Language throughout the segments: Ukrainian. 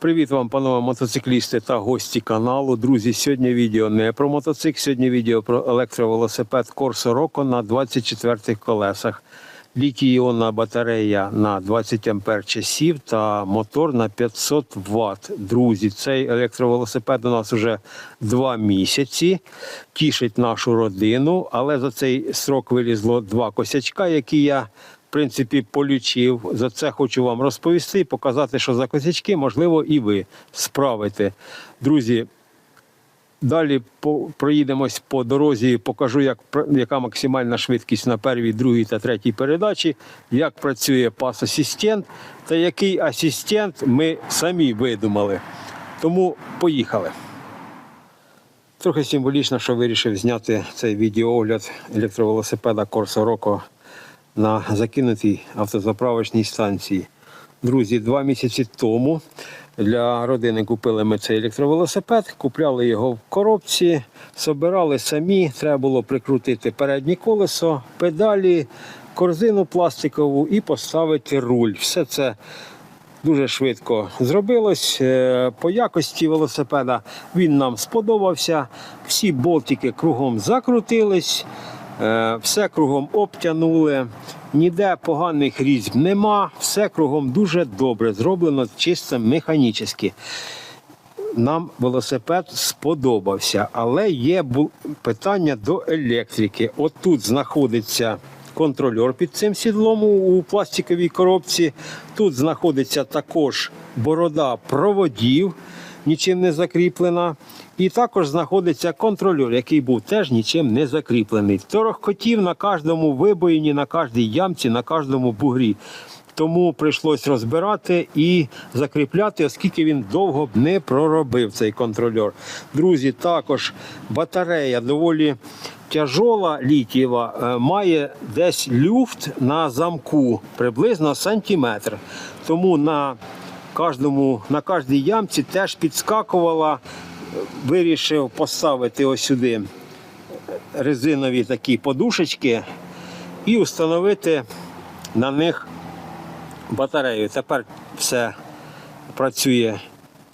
Привіт вам, панове мотоциклісти та гості каналу. Друзі, сьогодні відео не про мотоцикл, сьогодні відео про електровелосипед Corso Rocco на 24 колесах. Літій-іонна батарея на 20 ампер часів та мотор на 500 Вт. Друзі, цей електровелосипед у нас вже два місяці. Тішить нашу родину, але за цей срок вилізло два косячка, які я принципі, полічив. За це хочу вам розповісти показати, що за косячки, можливо, і ви справите. Друзі, далі проїдемось по дорозі, покажу, як, яка максимальна швидкість на первій, другій та третій передачі, як працює пас-асистент та який асистент ми самі видумали. Тому поїхали. Трохи символічно, що вирішив зняти цей відеоогляд електровелосипеда Corso Rocco на закинутій автозаправочній станції. Друзі, два місяці тому для родини купили ми цей електровелосипед, купляли його в коробці, собирали самі. Треба було прикрутити переднє колесо, педалі, корзину пластикову і поставити руль. Все це дуже швидко зробилось. Е, По якості велосипеда він нам сподобався. Всі болтики кругом закрутились, все кругом обтянули. Ніде поганих різьб нема, все кругом дуже добре зроблено, чисто механічно. Нам велосипед сподобався, але є питання до електрики. От тут знаходиться контрольор під цим сідлом у пластиковій коробці. Тут знаходиться також борода проводів, нічим не закріплена. І також знаходиться контрольор, який був теж нічим не закріплений. Торохкотів на кожному вибоїні, на кожній ямці, на кожному бугрі. Тому прийшлось розбирати і закріпляти, оскільки він довго б не проробив цей контрольор. Друзі, також батарея доволі тяжола літієва, е, має десь люфт на замку приблизно сантиметр. Тому на кожному, на кожній ямці теж підскакувала. Вирішив поставити ось сюди резинові такі подушечки і встановити на них батарею. Тепер все працює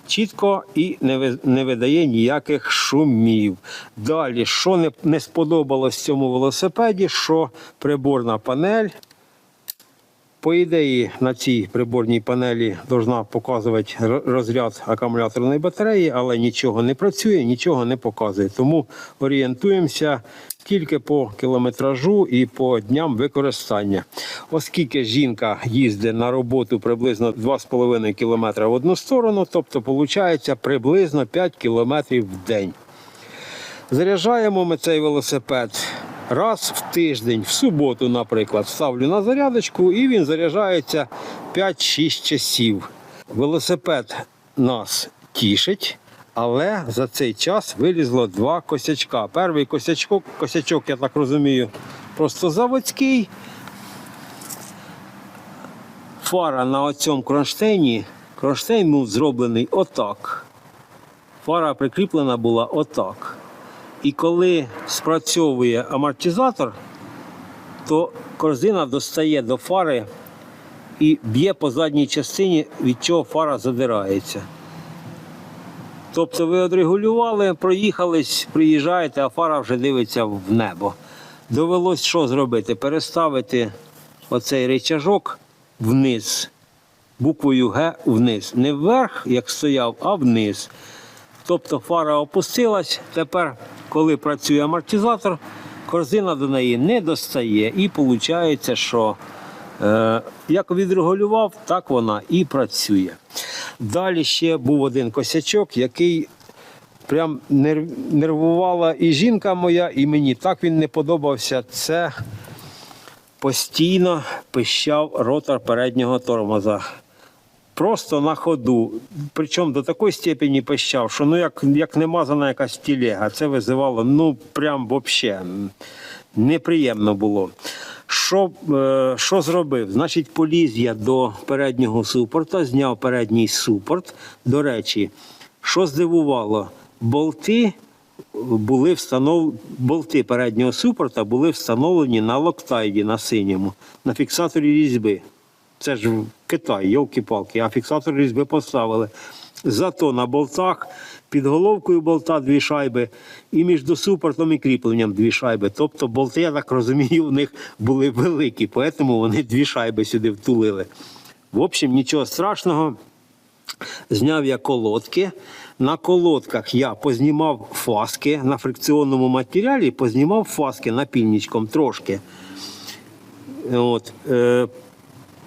чітко і не видає ніяких шумів. Далі, що не, сподобалось цьому велосипеді, що приборна панель. По ідеї, на цій приборній панелі повинна показувати розряд акумуляторної батареї, але нічого не працює, нічого не показує. Тому орієнтуємося тільки по кілометражу і по дням використання. Оскільки жінка їздить на роботу приблизно 2,5 км в одну сторону, тобто виходить приблизно 5 км в день. Заряджаємо ми цей велосипед раз в тиждень, в суботу, наприклад, ставлю на зарядочку і він заряджається 5-6 часів. Велосипед нас тішить, але за цей час вилізло два косячка. Перший косячок, косячок, я так розумію, просто заводський. Фара на оцьому кронштейні. Кронштейн був зроблений отак. Фара прикріплена була отак. І коли спрацьовує амортизатор, то корзина достає до фари і б'є по задній частині, від чого фара задирається. Тобто ви відрегулювали, проїхались, приїжджаєте, а фара вже дивиться в небо. Довелось що зробити? Переставити оцей речажок вниз, буквою Г вниз. Не вверх, як стояв, а вниз. Тобто фара опустилась. Тепер, коли працює амортизатор, корзина до неї не достає. І виходить, що е, як відрегулював, так вона і працює. Далі ще був один косячок, який прям нервувала і жінка моя, і мені так він не подобався. Це постійно пищав ротор переднього тормоза. Просто на ходу. Причому до такої степені пищав, що ну як, як не мазана якась тілега, це визивало ну прям взагалі неприємно було. Що, е, що зробив? Значить, поліз я до переднього супорта, зняв передній супорт. До речі, що здивувало, болти були встанов... болти переднього супорта були встановлені на локтайді на синьому, на фіксаторі різьби. Це ж Китай, йовки-палки, а фіксатор різьби поставили. Зато на болтах під головкою болта дві шайби, і між супортом і кріпленням дві шайби. Тобто болти, я так розумію, у них були великі, тому вони дві шайби сюди втулили. В общем, нічого страшного. Зняв я колодки. На колодках я познімав фаски на фрикціонному матеріалі, познімав фаски напільничком трошки. От, е,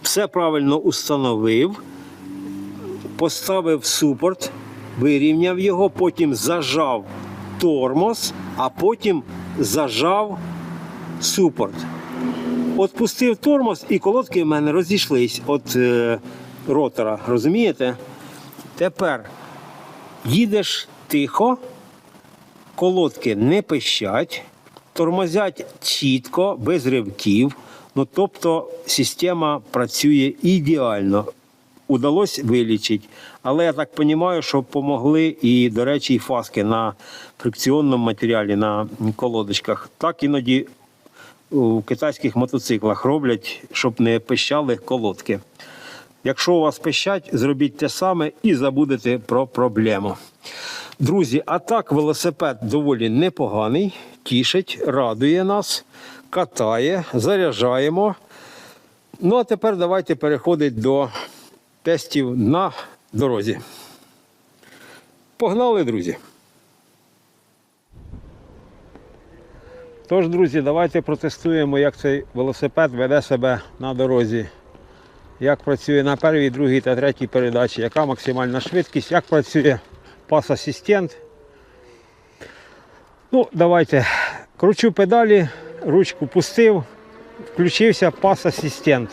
все правильно установив, поставив супорт, вирівняв його, потім зажав тормоз, а потім зажав супорт. Отпустив тормоз і колодки в мене розійшлись від е, ротора. Розумієте? Тепер їдеш тихо, колодки не пищать, тормозять чітко, без ривків. Ну, тобто система працює ідеально. Удалось вилічити. Але я так розумію, що допомогли і, до речі, і фаски на фрикціонному матеріалі, на колодочках. Так іноді у китайських мотоциклах роблять, щоб не пищали колодки. Якщо у вас пищать, зробіть те саме і забудете про проблему. Друзі, а так велосипед доволі непоганий, тішить, радує нас, катає, заряджаємо. Ну а тепер давайте переходити до тестів на дорозі. Погнали, друзі! Тож, друзі, давайте протестуємо, як цей велосипед веде себе на дорозі. Як працює на першій, другій та третій передачі, яка максимальна швидкість, як працює пас-асистент. Ну, давайте. Кручу педалі, ручку пустив, включився пас-асистент.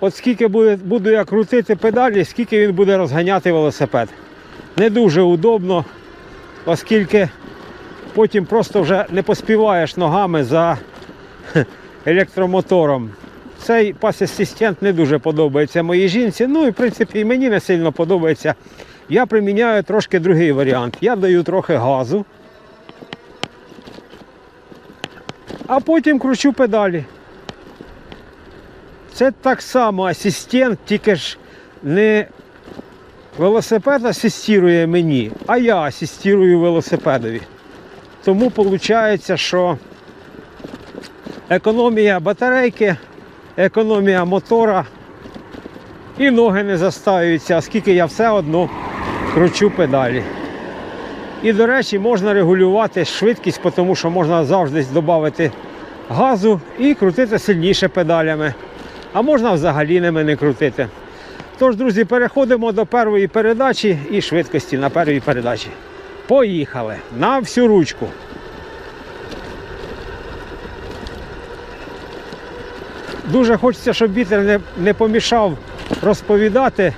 От скільки буде, буду я крутити педалі, скільки він буде розганяти велосипед. Не дуже удобно, оскільки потім просто вже не поспіваєш ногами за електромотором. Цей пас-асистент не дуже подобається моїй жінці. Ну і в принципі і мені не сильно подобається. Я приміняю трошки другий варіант. Я даю трохи газу, а потім кручу педалі. Це так само асистент, тільки ж не велосипед асистує мені, а я асистую велосипедові. Тому виходить, що економія батарейки, економія мотора і ноги не застаюються, оскільки я все одно кручу педалі. І, до речі, можна регулювати швидкість, тому що можна завжди додати газу і крутити сильніше педалями. А можна взагалі ними не крутити. Тож, друзі, переходимо до першої передачі і швидкості на першій передачі. Поїхали на всю ручку. Дуже хочеться, щоб вітер не, не помішав розповідати.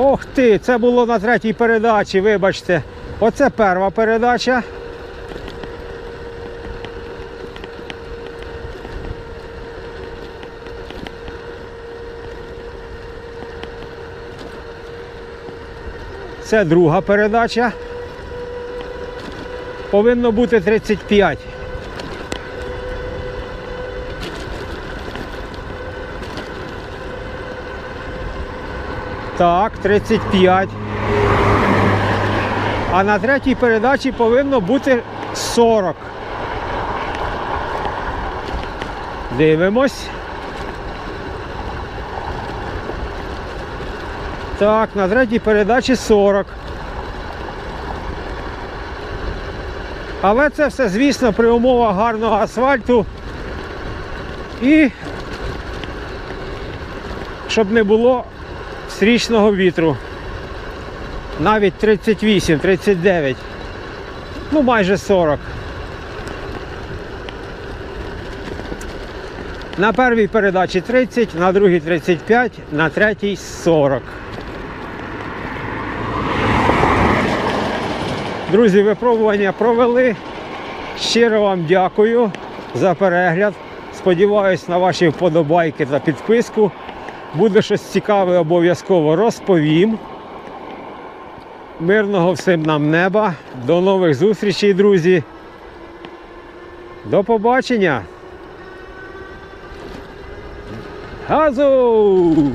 Ох ти, це було на третій передачі, вибачте. Оце перша передача. Це друга передача. Повинно бути 35. Так, 35. А на третій передачі повинно бути 40. Дивимось. Так, на третій передачі 40. Але це все, звісно, при умовах гарного асфальту. І щоб не було стрічного вітру. Навіть 38, 39. Ну майже 40. На першій передачі 30, на другій 35, на третій 40. Друзі, випробування провели. Щиро вам дякую за перегляд. Сподіваюсь на ваші вподобайки та підписку. Буде щось цікаве, обов'язково розповім. Мирного всім нам неба. До нових зустрічей, друзі. До побачення. Газу!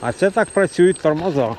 А це так працюють тормоза.